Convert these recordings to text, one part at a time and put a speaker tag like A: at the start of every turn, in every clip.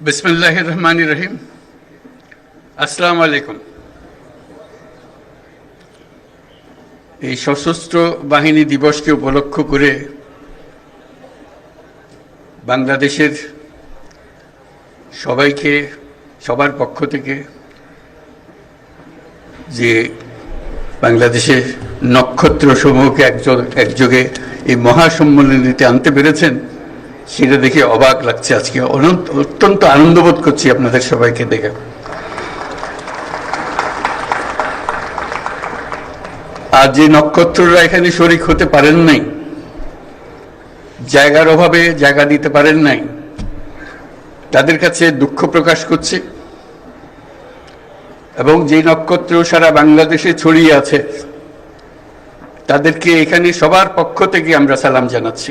A: বিসমিল্লাহ রহমান রহিম আসসালামু আলাইকুম এই সশস্ত্র বাহিনী দিবসকে উপলক্ষ করে বাংলাদেশের সবাইকে, সবার পক্ষ থেকে যে বাংলাদেশের নক্ষত্র সমূহকে একযোগে এই মহাসম্মেলনীতে আনতে পেরেছেন সেটা দেখে অবাক লাগছে আজকে। অত্যন্ত আনন্দবোধ করছি আপনাদের সবাইকে দেখে। আর যে নক্ষত্ররা এখানে শরিক হতে পারেন নাই, জায়গার অভাবে জায়গা দিতে পারেন নাই, তাদের কাছে দুঃখ প্রকাশ করছি। এবং যে নক্ষত্র সারা বাংলাদেশে ছড়িয়ে আছে, তাদেরকে এখানে সবার পক্ষ থেকে আমরা সালাম জানাচ্ছি।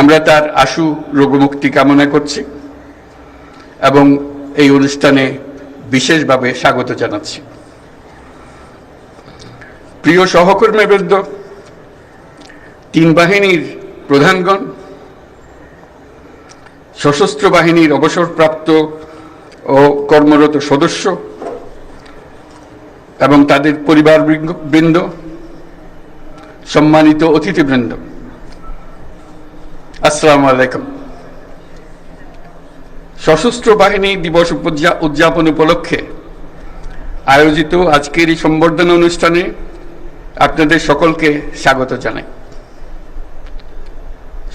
A: আমরা তার আশু রোগমুক্তি কামনা করছি এবং এই অনুষ্ঠানে বিশেষভাবে স্বাগত জানাচ্ছি। প্রিয় সহকর্মীবৃন্দ তিন বাহিনীর প্রধানগণ, সশস্ত্র বাহিনীর অবসরপ্রাপ্ত ও কর্মরত সদস্য এবং তাদের পরিবার বৃন্দ সম্মানিত অতিথিবৃন্দ। আসসালামু আলাইকুম। সশস্ত্র বাহিনী দিবস উদযাপন উপলক্ষে আয়োজিত আজকের এই সম্বর্ধনা অনুষ্ঠানে আপনাদের সকলকে স্বাগত জানাই।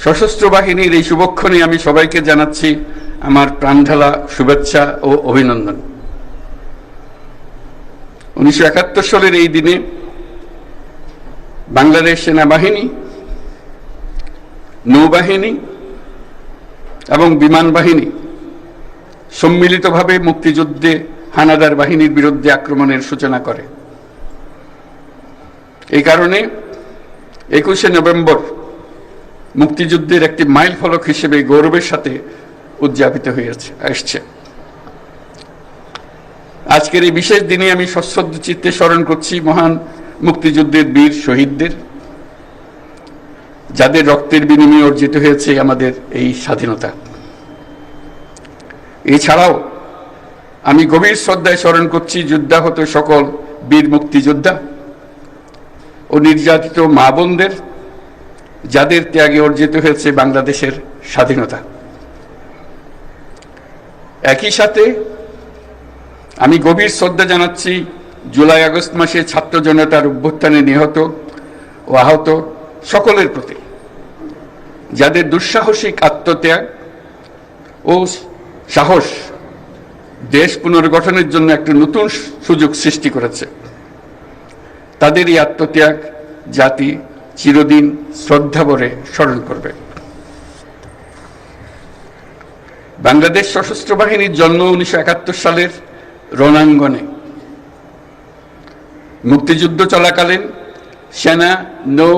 A: সশস্ত্র বাহিনীর এই শুভক্ষণে আমি সবাইকে জানাচ্ছি আমার প্রাণঢালা শুভেচ্ছা ও অভিনন্দন। উনিশশো একাত্তর সালের এই দিনে বাংলাদেশ সেনাবাহিনী নৌবাহিনী এবং বিমান বাহিনী সম্মিলিতভাবে মুক্তিযুদ্ধে হানাদার বাহিনীর বিরুদ্ধে আক্রমণের সূচনা করে। এই কারণে একুশে নভেম্বর মুক্তিযুদ্ধের একটি মাইল ফলক হিসেবে গৌরবের সাথে উদযাপিত হয়েছে, আসছে। আজকের এই বিশেষ দিনে আমি সশ্রদ্ধ চিত্তে স্মরণ করছি মহান মুক্তিযুদ্ধের বীর শহীদদের। যাদের রক্তের বিনিময়ে অর্জিত হয়েছে আমাদের এই স্বাধীনতা। এছাড়াও আমি গভীর শ্রদ্ধায় স্মরণ করছি যুদ্ধাহত সকল বীর মুক্তিযোদ্ধা ও নির্যাতিত মা বোনদের, যাদের ত্যাগে অর্জিত হয়েছে বাংলাদেশের স্বাধীনতা। একই সাথে আমি গভীর শ্রদ্ধা জানাচ্ছি জুলাই আগস্ট মাসে ছাত্র জনতার অভ্যুত্থানে নিহত ও আহত সকলের প্রতি। যাদের দুঃসাহসিক আত্মত্যাগ ও সাহস দেশ পুনর্গঠনের জন্য একটি নতুন সুযোগ সৃষ্টি করেছে, তাদের এই আত্মত্যাগ জাতি চিরদিন শ্রদ্ধাভরে স্মরণ করবে। বাংলাদেশ সশস্ত্র বাহিনীর জন্ম উনিশশো একাত্তর সালের রণাঙ্গনে। মুক্তিযুদ্ধ চলাকালীন সেনা নৌ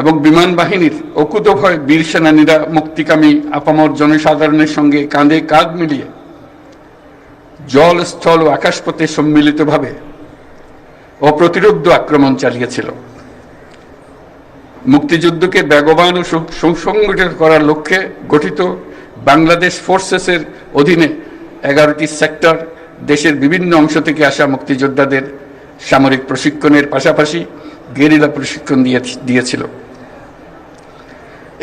A: এবং বিমান বাহিনীর অকুতভয় বীর সেনানীরা মুক্তিকামী আপামর জনসাধারণের সঙ্গে কাঁধে কাঁধ মিলিয়ে জল, স্থল ও আকাশপথে সম্মিলিতভাবে অপ্রতিরোধ্য আক্রমণ চালিয়েছিল। মুক্তিযুদ্ধকে বেগবান ও সুসংগঠিত করার লক্ষ্যে গঠিত বাংলাদেশ ফোর্সেসের অধীনে এগারোটি সেক্টর, দেশের বিভিন্ন অংশ থেকে আসা মুক্তিযোদ্ধাদের সামরিক প্রশিক্ষণের পাশাপাশি গেরিলা প্রশিক্ষণ দিয়ে দিয়েছিল।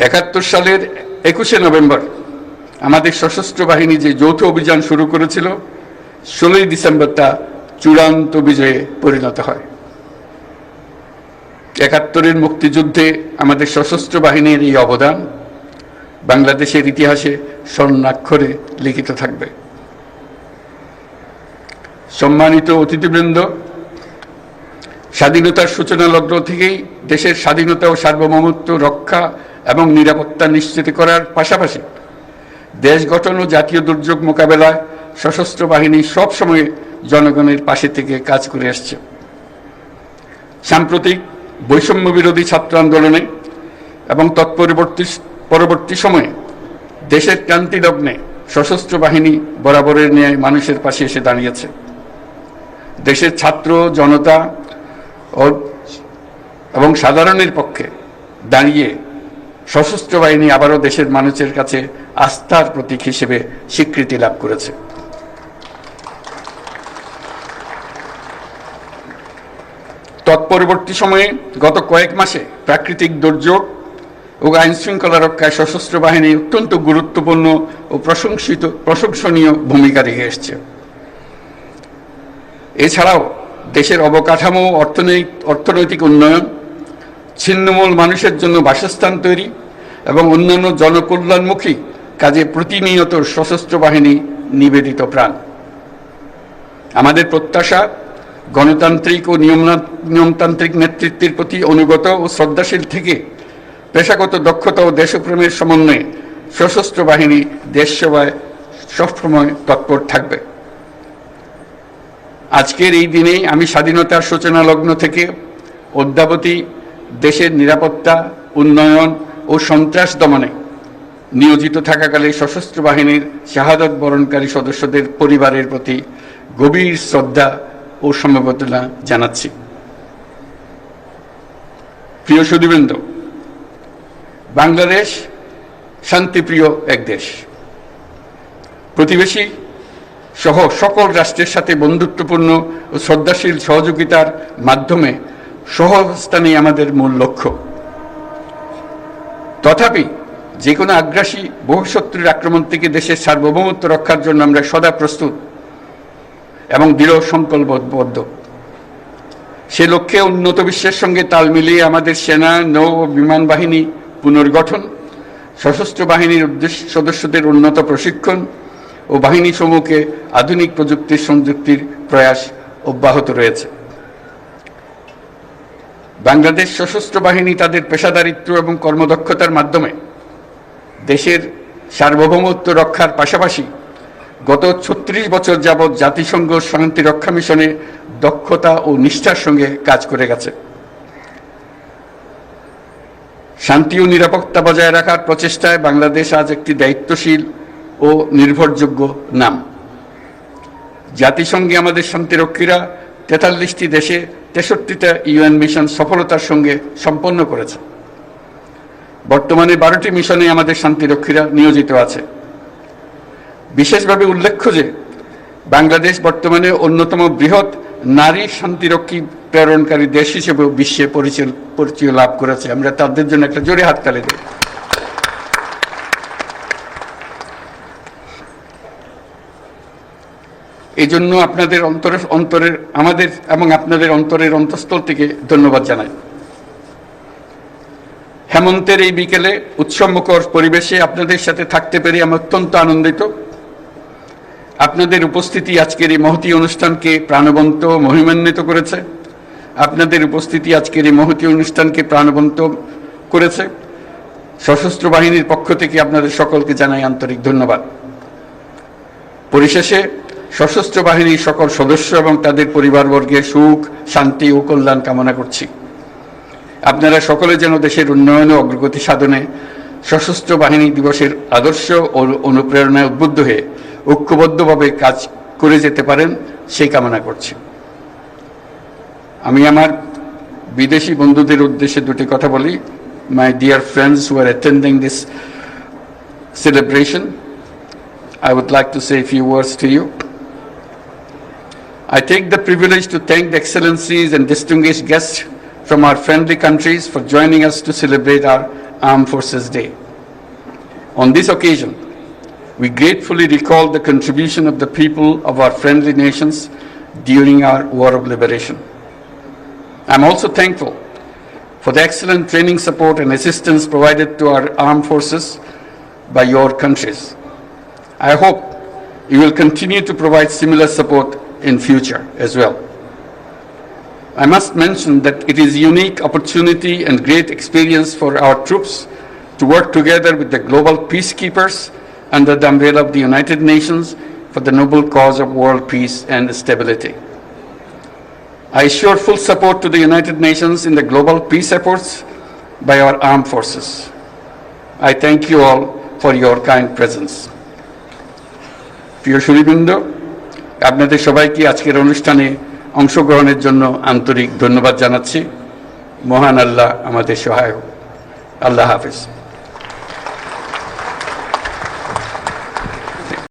A: একাত্তর সালের একুশে নভেম্বর আমাদের সশস্ত্র বাহিনী যে যৌথ অভিযান শুরু করেছিল, ষোলোই ডিসেম্বর তা চূড়ান্ত বিজয়ে পরিণত হয়। একাত্তরের মুক্তিযুদ্ধে আমাদের সশস্ত্র বাহিনীর এই অবদান বাংলাদেশের ইতিহাসে স্বর্ণাক্ষরে লিখিত থাকবে। সম্মানিত অতিথিবৃন্দ, স্বাধীনতার সূচনা লগ্ন থেকেই দেশের স্বাধীনতা ও সার্বভৌমত্ব রক্ষা এবং নিরাপত্তা নিশ্চিত করার পাশাপাশি দেশ গঠন ও জাতীয় দুর্যোগ মোকাবেলায় সশস্ত্র বাহিনী সবসময় জনগণের পাশে থেকে কাজ করে আসছে। সাম্প্রতিক বৈষম্য বিরোধী ছাত্র আন্দোলনে এবং তৎপরবর্তী পরবর্তী সময়ে দেশের ক্রান্তি লগ্নে সশস্ত্র বাহিনী বরাবরের ন্যায় মানুষের পাশে এসে দাঁড়িয়েছে। দেশের ছাত্র, জনতা ও এবং সাধারণের পক্ষে দাঁড়িয়ে সশস্ত্র বাহিনী আবারও দেশের মানুষের কাছে আস্থার প্রতীক হিসেবে স্বীকৃতি লাভ করেছে। তৎপরবর্তী সময়ে গত কয়েক মাসে প্রাকৃতিক দুর্যোগ ও আইন শৃঙ্খলা রক্ষায় সশস্ত্র বাহিনী অত্যন্ত গুরুত্বপূর্ণ ও প্রশংসিত, প্রশংসনীয় ভূমিকা রেখে এসছে। এছাড়াও দেশের অবকাঠামো, অর্থনৈতিক অর্থনৈতিক উন্নয়ন ছিন্নমূল মানুষের জন্য বাসস্থান তৈরি এবং অন্যান্য জনকল্যাণমুখী কাজে প্রতিনিয়ত সশস্ত্র বাহিনী নিবেদিত প্রাণ। আমাদের প্রত্যাশা, গণতান্ত্রিক ও নিয়মতান্ত্রিক নেতৃত্বের প্রতি অনুগত ও শ্রদ্ধাশীল থেকে পেশাগত দক্ষতা ও দেশপ্রেমের সমন্বয়ে সশস্ত্র বাহিনী দেশ সেবায় সবসময় তৎপর থাকবে। আজকের এই দিনেই আমি স্বাধীনতার সূচনা লগ্ন থেকে অদ্যাবধি দেশের নিরাপত্তা, উন্নয়ন ও সন্ত্রাস দমনে নিয়োজিত থাকাকালে সশস্ত্র বাহিনীর শাহাদত বরণকারী সদস্যদের পরিবারের প্রতি গভীর শ্রদ্ধা ও সমবেদনা জানাচ্ছি। প্রিয় সুদীবৃন্দ বাংলাদেশ শান্তিপ্রিয় এক দেশ। প্রতিবেশী সহ সকল রাষ্ট্রের সাথে বন্ধুত্বপূর্ণ ও শ্রদ্ধাশীল সহযোগিতার মাধ্যমে সহাবস্থানই আমাদের মূল লক্ষ্য। তথাপি যে কোনো আগ্রাসী বহুশত্রুর আক্রমণ থেকে দেশের সার্বভৌমত্ব রক্ষার জন্য আমরা সদা প্রস্তুত এবং দৃঢ় সংকল্পবদ্ধ। সে লক্ষ্যে উন্নত বিশ্বের সঙ্গে তাল মিলিয়ে আমাদের সেনা, নৌ ও বিমান বাহিনী পুনর্গঠন, সশস্ত্র বাহিনীর উদ্দেশ্য সদস্যদের উন্নত প্রশিক্ষণ ও বাহিনী সমূহকে আধুনিক প্রযুক্তির সংযুক্তির প্রয়াস অব্যাহত রয়েছে। বাংলাদেশ সশস্ত্র বাহিনী তাদের পেশাদারিত্ব এবং কর্মদক্ষতার মাধ্যমে দেশের সার্বভৌমত্ব রক্ষার পাশাপাশি গত ছত্রিশ বছর যাবৎ জাতিসংঘ শান্তি রক্ষা মিশনে দক্ষতা ও নিষ্ঠার সঙ্গে কাজ করে গেছে। শান্তি ও নিরাপত্তা বজায় রাখার প্রচেষ্টায় বাংলাদেশ আজ একটি দায়িত্বশীল ও নির্ভরযোগ্য নাম। জাতিসংঘে আমাদের শান্তিরক্ষীরা তেতাল্লিশটি দেশে তেষট্টিটা ইউএন মিশন সফলতার সঙ্গে সম্পন্ন করেছে। বর্তমানে বারোটি মিশনে আমাদের শান্তিরক্ষীরা নিয়োজিত আছে। বিশেষভাবে উল্লেখ্য যে, বাংলাদেশ বর্তমানে অন্যতম বৃহৎ নারী শান্তিরক্ষী প্রেরণকারী দেশ হিসেবে বিশ্বে পরিচয় পরিচয় লাভ করেছে। আমরা তাদের জন্য একটা জোরে হাততালি দিই। এই জন্য আপনাদের অন্তরের অন্তরের, আমাদের এবং আপনাদের অন্তরের অন্তঃস্থল থেকে ধন্যবাদ জানাই। হেমন্তের এই বিকেলে উৎসবমুখর পরিবেশে আপনাদের সাথে থাকতে পেরে আমি অত্যন্ত আনন্দিত। আপনাদের উপস্থিতি আজকের এই মহতি অনুষ্ঠানকে প্রাণবন্ত মহিমান্বিত করেছে। আপনাদের উপস্থিতি আজকের এই মহতি অনুষ্ঠানকে প্রাণবন্ত করেছে। সশস্ত্র বাহিনীর পক্ষ থেকে আপনাদের সকলকে জানাই আন্তরিক ধন্যবাদ। পরিশেষে সশস্ত্র বাহিনীর সকল সদস্য এবং তাদের পরিবারবর্গের সুখ, শান্তি ও কল্যাণ কামনা করছি। আপনারা সকলে যেন দেশের উন্নয়ন ও অগ্রগতি সাধনে সশস্ত্র বাহিনী দিবসের আদর্শ ও অনুপ্রেরণায় উদ্বুদ্ধ হয়ে ঐক্যবদ্ধভাবে কাজ করে যেতে পারেন, সেই কামনা করছি। আমি আমার বিদেশি বন্ধুদের উদ্দেশ্যে দুটি কথা বলি। My dear friends who are attending this I would like to say a few words to you. I take the privilege to thank the excellencies and distinguished guests from our friendly countries for joining us to celebrate our Armed Forces Day. On this occasion, we gratefully recall the contribution of the people of our friendly nations during our War of Liberation. I'm also thankful for the excellent training support and assistance provided to our armed forces by your countries. I hope you will continue to provide similar support in future as well. I must mention that it is a unique opportunity and great experience for our troops to work together with the global peacekeepers under the umbrella of the United Nations for the noble cause of world peace and stability. I assure full support to the United Nations in the global peace efforts by our armed forces. I thank you all for your kind presence. প্রিয় সুরীবৃন্দ আপনাদের সবাইকে আজকের অনুষ্ঠানে অংশগ্রহণের জন্য আন্তরিক ধন্যবাদ জানাচ্ছি। মহান আল্লাহ আমাদের সহায় আল্লাহ হাফিজ।